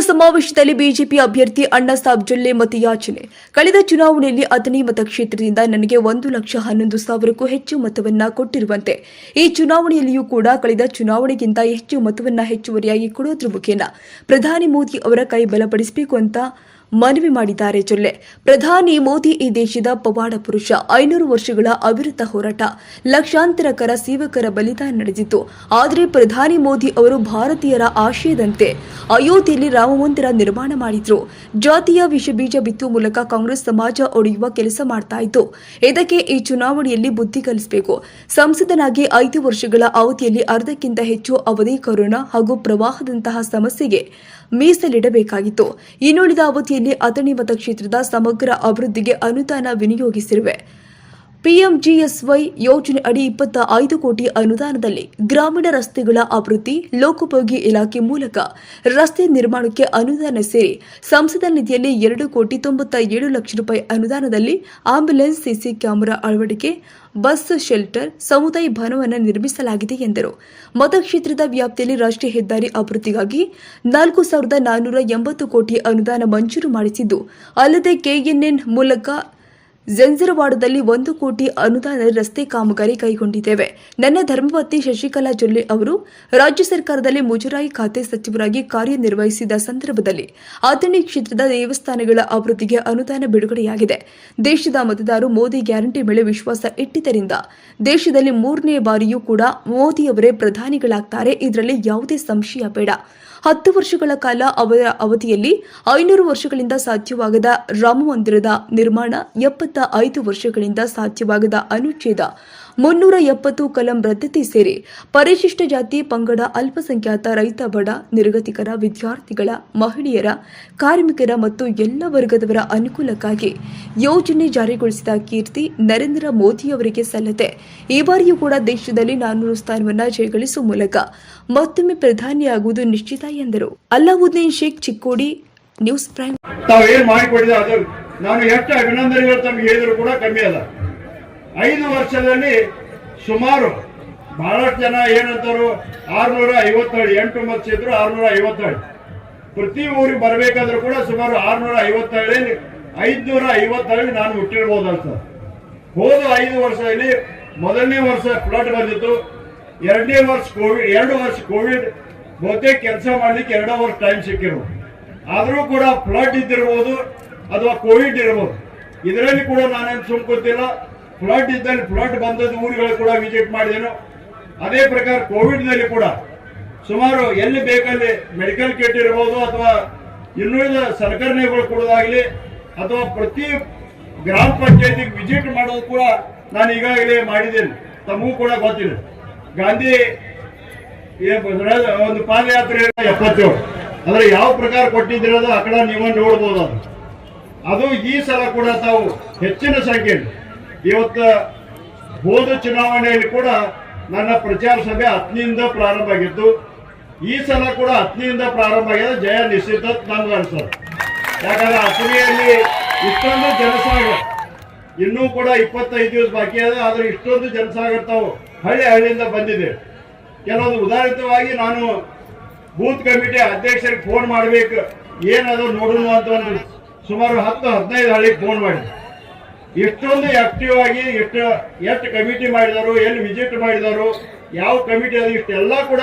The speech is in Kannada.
ಸಮಾವೇಶದಲ್ಲಿ ಬಿಜೆಪಿ ಅಭ್ಯರ್ಥಿ ಅಣ್ಣಾ ಸಾಬ್ ಜೊಲ್ಲೆ ಮತಯಾಚನೆ. ಕಳೆದ ಚುನಾವಣೆಯಲ್ಲಿ ಅಥಣಿ ಮತಕ್ಷೇತ್ರದಿಂದ ನನಗೆ ಒಂದು ಲಕ್ಷ ಹನ್ನೊಂದು ಸಾವಿರಕ್ಕೂ ಹೆಚ್ಚು ಮತವನ್ನ ಕೊಟ್ಟಿರುವಂತೆ. ಈ ಚುನಾವಣೆಯಲ್ಲಿಯೂ ಕೂಡ ಕಳೆದ ಚುನಾವಣೆಗಿಂತ ಹೆಚ್ಚು ಮತವನ್ನ ಹೆಚ್ಚುವರಿಯಾಗಿ ಕೊಡೋದ್ರ ಮುಖೇನ ಪ್ರಧಾನಿ ಮೋದಿ ಅವರ ಕೈ ಬಲಪಡಿಸಬೇಕು ಅಂತ ಮನವಿ ಮಾಡಿದ್ದಾರೆ ಜೊಲ್ಲೆ. ಪ್ರಧಾನಿ ಮೋದಿ ಈ ದೇಶದ ಪವಾಡ ಪುರುಷ. ಐನೂರು ವರ್ಷಗಳ ಅವಿರತ ಹೋರಾಟ. ಲಕ್ಷಾಂತರ ಕರ ಸೇವಕರ ಬಲಿದಾನ ನಡೆದಿತ್ತು. ಆದರೆ ಪ್ರಧಾನಿ ಮೋದಿ ಅವರು ಭಾರತೀಯರ ಆಶಯದಂತೆ ಅಯೋಧ್ಯೆಯಲ್ಲಿ ರಾಮಮಂದಿರ ನಿರ್ಮಾಣ ಮಾಡಿದ್ರು. ಜಾತಿಯ ವಿಷ ಬೀಜ ಬಿತ್ತುವ ಮೂಲಕ ಕಾಂಗ್ರೆಸ್ ಸಮಾಜ ಒಡೆಯುವ ಕೆಲಸ ಮಾಡ್ತಾ ಇತ್ತು. ಇದಕ್ಕೆ ಈ ಚುನಾವಣೆಯಲ್ಲಿ ಬುದ್ಧಿ ಕಲಿಸಬೇಕು? ಸಂಸದನಾಗಿ ಐದು ವರ್ಷಗಳ ಅವಧಿಯಲ್ಲಿ ಅರ್ಧಕ್ಕಿಂತ ಹೆಚ್ಚು ಅವಧಿ ಕೊರೋನಾ ಹಾಗೂ ಪ್ರವಾಹದಂತಹ ಸಮಸ್ಯೆಗೆ ಮೀಸಲಿಡಬೇಕಾಗಿತ್ತು. ಇನ್ನುಳಿದ ಅವಧಿಯಲ್ಲಿ ಅಥಣಿ ಮತಕ್ಷೇತ್ರದ ಸಮಗ್ರ ಅಭಿವೃದ್ಧಿಗೆ ಅನುದಾನ ವಿನಿಯೋಗಿಸಿರುವೆ. ಪಿಎಂಜಿಎಸ್ವೈ ಯೋಜನೆ ಅಡಿ ಇಪ್ಪತ್ತ ಐದು ಕೋಟಿ ಅನುದಾನದಲ್ಲಿ ಗ್ರಾಮೀಣ ರಸ್ತೆಗಳ ಅಭಿವೃದ್ಧಿ, ಲೋಕೋಪಯೋಗಿ ಇಲಾಖೆ ಮೂಲಕ ರಸ್ತೆ ನಿರ್ಮಾಣಕ್ಕೆ ಅನುದಾನ ಸೇರಿ ಸಂಸದ ನಿಧಿಯಲ್ಲಿ ಎರಡು ಕೋಟಿ ತೊಂಬತ್ತ ಏಳು ಲಕ್ಷ ರೂಪಾಯಿ ಅನುದಾನದಲ್ಲಿ ಆಂಬ್ಯುಲೆನ್ಸ್ ಸಿಸಿ ಕ್ಯಾಮೆರಾ ಅಳವಡಿಕೆ, ಬಸ್ ಶೆಲ್ಟರ್, ಸಮುದಾಯ ಭವನವನ್ನು ನಿರ್ಮಿಸಲಾಗಿದೆ ಎಂದರು. ಮತಕ್ಷೇತ್ರದ ವ್ಯಾಪ್ತಿಯಲ್ಲಿ ರಾಷ್ಟ್ರೀಯ ಹೆದ್ದಾರಿ ಅಭಿವೃದ್ಧಿಗಾಗಿ ನಾಲ್ಕು ಸಾವಿರದ ನಾನ್ನೂರ ಎಂಬತ್ತು ಕೋಟಿ ಅನುದಾನ ಮಂಜೂರು ಮಾಡಿಸಿದ್ದು, ಅಲ್ಲದೆ ಕೆಎನ್ಎನ್ ಮೂಲಕ ಜಂಜರವಾಡದಲ್ಲಿ ಒಂದು ಕೋಟಿ ಅನುದಾನ ರಸ್ತೆ ಕಾಮಗಾರಿ ಕೈಗೊಂಡಿದ್ದೇವೆ. ನನ್ನ ಧರ್ಮಪತ್ನಿ ಶಶಿಕಲಾ ಜೊಲ್ಲೆ ಅವರು ರಾಜ್ಯ ಸರ್ಕಾರದಲ್ಲಿ ಮುಜರಾಯಿ ಖಾತೆ ಸಚಿವರಾಗಿ ಕಾರ್ಯನಿರ್ವಹಿಸಿದ ಸಂದರ್ಭದಲ್ಲಿ ಅಥಣಿ ಕ್ಷೇತ್ರದ ದೇವಸ್ಥಾನಗಳ ಅಭಿವೃದ್ಧಿಗೆ ಅನುದಾನ ಬಿಡುಗಡೆಯಾಗಿದೆ. ದೇಶದ ಮತದಾರರು ಮೋದಿ ಗ್ಯಾರಂಟಿ ಮೇಲೆ ವಿಶ್ವಾಸ ಇಟ್ಟಿದ್ದರಿಂದ ದೇಶದಲ್ಲಿ ಮೂರನೇ ಬಾರಿಯೂ ಕೂಡ ಮೋದಿಯವರೇ ಪ್ರಧಾನಿಗಳಾಗ್ತಾರೆ. ಇದರಲ್ಲಿ ಯಾವುದೇ ಸಂಶಯ ಬೇಡ. ಹತ್ತು ವರ್ಷಗಳ ಕಾಲ ಅವರ ಅವಧಿಯಲ್ಲಿ ಐನೂರು ವರ್ಷಗಳಿಂದ ಸಾಧ್ಯವಾಗದ ರಾಮ ಮಂದಿರದ ನಿರ್ಮಾಣ ಎಪ್ಪತ್ತ ಐದು ವರ್ಷಗಳಿಂದ ಸಾಧ್ಯವಾಗದ ಅನುಚ್ಛೇದ. ಮುನ್ನೂರ ಎಪ್ಪತ್ತು ಕಲಂ ರದ್ದತಿ ಸೇರಿ ಪರಿಶಿಷ್ಟ ಜಾತಿ ಪಂಗಡ ಅಲ್ಪಸಂಖ್ಯಾತ ರೈತ ಬಡ ನಿರ್ಗತಿಕರ ವಿದ್ಯಾರ್ಥಿಗಳ ಮಹಿಳೆಯರ, ಕಾರ್ಮಿಕರ ಮತ್ತು ಎಲ್ಲ ವರ್ಗದವರ ಅನುಕೂಲಕ್ಕಾಗಿ ಯೋಜನೆ ಜಾರಿಗೊಳಿಸಿದ ಕೀರ್ತಿ ನರೇಂದ್ರ ಮೋದಿಯವರಿಗೆ ಸಲ್ಲದೆ, ಈ ಬಾರಿಯೂ ಕೂಡ ದೇಶದಲ್ಲಿ ನಾನ್ನೂರು ಸ್ಥಾನವನ್ನು ಜಯಗಳಿಸುವ ಮೂಲಕ ಮತ್ತೊಮ್ಮೆ ಪ್ರಧಾನಿಯಾಗುವುದು ನಿಶ್ಚಿತ ಎಂದರು. Allauddin Sheikh Chikkodi, news prime. ನಾನು ಎಷ್ಟು ಅಭಿನಂದನೆಗಳು ತಮ್ಗೆ ಹೇಳಿದ್ರು ಕೂಡ ಕಮ್ಮಿ ಅಲ್ಲ. ಐದು ವರ್ಷದಲ್ಲಿ ಸುಮಾರು ಬಹಳಷ್ಟು ಜನ ಏನಂತಾರು, ಆರ್ನೂರ ಐವತ್ತೇಳು, ಎಂಟು ಮತ್ಸಿದ್ರು ಆರ್ನೂರ ಐವತ್ತೇಳು. ಪ್ರತಿ ಊರಿಗೆ ಬರಬೇಕಾದ್ರೂ ಕೂಡ ಸುಮಾರು ಆರ್ನೂರ ಐವತ್ತೇಳು, ಐದ್ನೂರ ಐವತ್ತೇಳು ನಾನು ಹುಟ್ಟಿರ್ಬೋದು ಅಂತ ಹೋದ ಐದು ವರ್ಷದಲ್ಲಿ ಮೊದಲನೇ ವರ್ಷ ಫ್ಲಡ್ ಬಂದಿತ್ತು, ಎರಡನೇ ವರ್ಷ ಕೋವಿಡ್ ಎರಡು ವರ್ಷ ಕೋವಿಡ್ ಬಹುತೇಕ ಕೆಲಸ ಮಾಡ್ಲಿಕ್ಕೆ ಎರಡು ವರ್ಷ ಟೈಮ್ ಸಿಕ್ಕಿರು ಆದರೂ ಕೂಡ ಫ್ಲಡ್ ಇದ್ದಿರ್ಬೋದು ಅಥವಾ ಕೋವಿಡ್ ಇರಬಹುದು ಇದರಲ್ಲಿ ಕೂಡ ನಾನೇನು ಸುಮ್ಕೊತಿಲ್ಲ ಫ್ಲಡ್ ಇದ್ದಲ್ಲಿ ಫ್ಲಡ್ ಬಂದದ್ದು ಊರುಗಳು ಕೂಡ ವಿಸಿಟ್ ಮಾಡಿದೆನು. ಅದೇ ಪ್ರಕಾರ ಕೋವಿಡ್ನಲ್ಲಿ ಕೂಡ ಸುಮಾರು ಎಲ್ಲಿ ಬೇಕಲ್ಲಿ ಮೆಡಿಕಲ್ ಕಿಟ್ ಇರಬಹುದು ಅಥವಾ ಇನ್ನುಳಿದ ಸಲಕರಣೆಗಳು ಕೊಡೋದಾಗಲಿ ಅಥವಾ ಪ್ರತಿ ಗ್ರಾಮ ಪಂಚಾಯತಿಗೆ ವಿಸಿಟ್ ಮಾಡೋದು ಕೂಡ ನಾನು ಈಗಾಗಲೇ ಮಾಡಿದ್ದೇನೆ. ತಮಗೂ ಕೂಡ ಗೊತ್ತಿದೆ. ಗಾಂಧಿ ಒಂದು ಪಾದಯಾತ್ರೆ ಎಪ್ಪತ್ತೇಳು. ಅಂದ್ರೆ ಯಾವ ಪ್ರಕಾರ ಕೊಟ್ಟಿದ್ದಿರೋದು ಆ ಕಡೆ ನೀವು ನೋಡ್ಬೋದು ಅದು. ಅದು ಈ ಸಲ ಕೂಡ ತಾವು ಹೆಚ್ಚಿನ ಸಂಖ್ಯೆಯಲ್ಲಿ ಇವತ್ತು ಹೋದ ಚುನಾವಣೆಯಲ್ಲಿ ಕೂಡ ನನ್ನ ಪ್ರಚಾರ ಸಭೆ ಹತ್ತನಿಂದ ಪ್ರಾರಂಭ ಆಗಿತ್ತು. ಈ ಸಲ ಕೂಡ ಹತ್ತನಿಂದ ಪ್ರಾರಂಭ ಆಗಿದೆ. ಜಯ ನಿಶ್ಚಿತ ನಮ್ಗೆ ಅನ್ಸೋದು. ಯಾಕಂದ್ರೆ ಹತ್ತನೆಯಲ್ಲಿ ಇಷ್ಟೊಂದು ಜನಸಾಗರ ಇನ್ನೂ ಕೂಡ ಇಪ್ಪತ್ತೈದು ದಿವಸ ಬಾಕಿ ಇದೆ. ಆದ್ರೆ ಇಷ್ಟೊಂದು ಜನಸಾಗರ ತಾವು ಹಳ್ಳಿ ಹಳ್ಳಿಯಿಂದ ಬಂದಿದೆ. ಕೆಲವೊಂದು ಉದಾಹರಿತವಾಗಿ ನಾನು ಬೂತ್ ಕಮಿಟಿ ಅಧ್ಯಕ್ಷರಿಗೆ ಫೋನ್ ಮಾಡ್ಬೇಕು. ಏನದು ನೋಡೋಣ ಅಂತ ಒಂದು ಸುಮಾರು ಹತ್ತು, ಹದಿನೈದು ಹಳ್ಳಿಗೆ ಫೋನ್ ಮಾಡಿದ್ರು. ಎಷ್ಟೊಂದು ಆಕ್ಟಿವ್ ಆಗಿ ಎಷ್ಟು ಎಷ್ಟು ಕಮಿಟಿ ಮಾಡಿದಾರು, ಎಲ್ಲಿ ವಿಸಿಟ್ ಮಾಡಿದಾರು, ಯಾವ ಕಮಿಟಿ ಅದು, ಇಷ್ಟೆಲ್ಲ ಕೂಡ